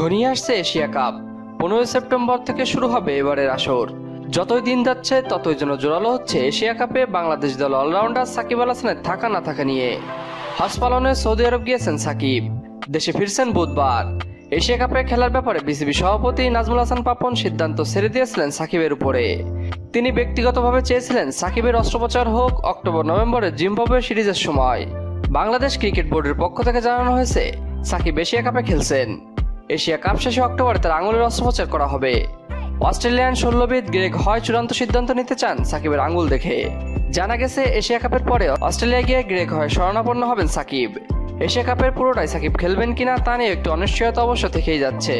ঘনিয়ে আসছে Asia cup. পনেরোই সেপ্টেম্বর থেকে শুরু হবে এবারের আসর। যতই দিন যাচ্ছে, ততই যেন জোরালো হচ্ছে এশিয়া কাপে বাংলাদেশ দল অলরাউন্ডার সাকিব আল হাসানের থাকা না থাকা নিয়ে। হাস পালনে সৌদি আরব গিয়েছেন সাকিব। দেশে ফিরছেন বুধবার। এশিয়া কাপে খেলার ব্যাপারে বিসিবি সভাপতি নাজমুল হাসান পাপন সিদ্ধান্ত ছেড়ে দিয়েছিলেন সাকিবের উপরে। তিনি ব্যক্তিগতভাবে চেয়েছিলেন সাকিবের অস্ত্রোপচার হোক অক্টোবর নভেম্বরে জিম্বাবুয়ে সিরিজের সময়। বাংলাদেশ ক্রিকেট বোর্ডের পক্ষ থেকে জানানো হয়েছে, সাকিব এশিয়া কাপে খেলছেন। এশিয়া কাপ শেষে অক্টোবরে তার আঙুলের অস্ত্রোপচার করা হবে। অস্ট্রেলিয়ান শল্যবিদ গ্রেগ হয় চূড়ান্ত সিদ্ধান্ত নিতে চান সাকিবের আঙুল দেখে। জানা গেছে, এশিয়া কাপের পরে অস্ট্রেলিয়া গিয়ে গ্রেগ হয় শরণাপন্ন হবেন সাকিব। এশিয়া কাপের পুরোটাই সাকিব খেলবেন কিনা তা নিয়ে একটু অনিশ্চয়তা অবশ্য থেকেই যাচ্ছে।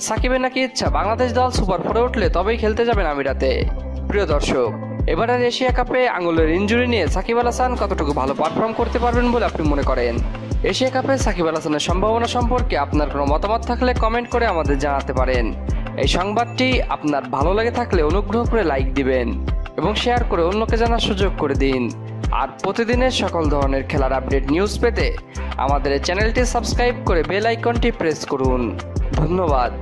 সাকিবের নাকি ইচ্ছা, বাংলাদেশ দল সুপার ফোরে উঠলে তবেই খেলতে যাবেন আমিরাতে। প্রিয় দর্শক এবারের এশিয়া কাপে আঙুলের ইঞ্জুরি নিয়ে সাকিব আল হাসান কতটুকু ভালো পারফর্ম করতে পারবেন বলে আপনি মনে করেন? এশিয়া কাপে সাকিব আল হাসানের সম্ভাবনা সম্পর্কে আপনার কোনো মতামত থাকলে কমেন্ট করে আমাদের জানাতে পারেন। এই সংবাদটি আপনার ভালো লাগে থাকলে অনুগ্রহ করে লাইক দিবেন এবং শেয়ার করে অন্যকে জানার সুযোগ করে দিন। আর প্রতিদিনের সকল ধরনের খেলার আপডেট নিউজ পেতে আমাদের চ্যানেলটি সাবস্ক্রাইব করে বেল আইকনটি প্রেস করুন। ধন্যবাদ।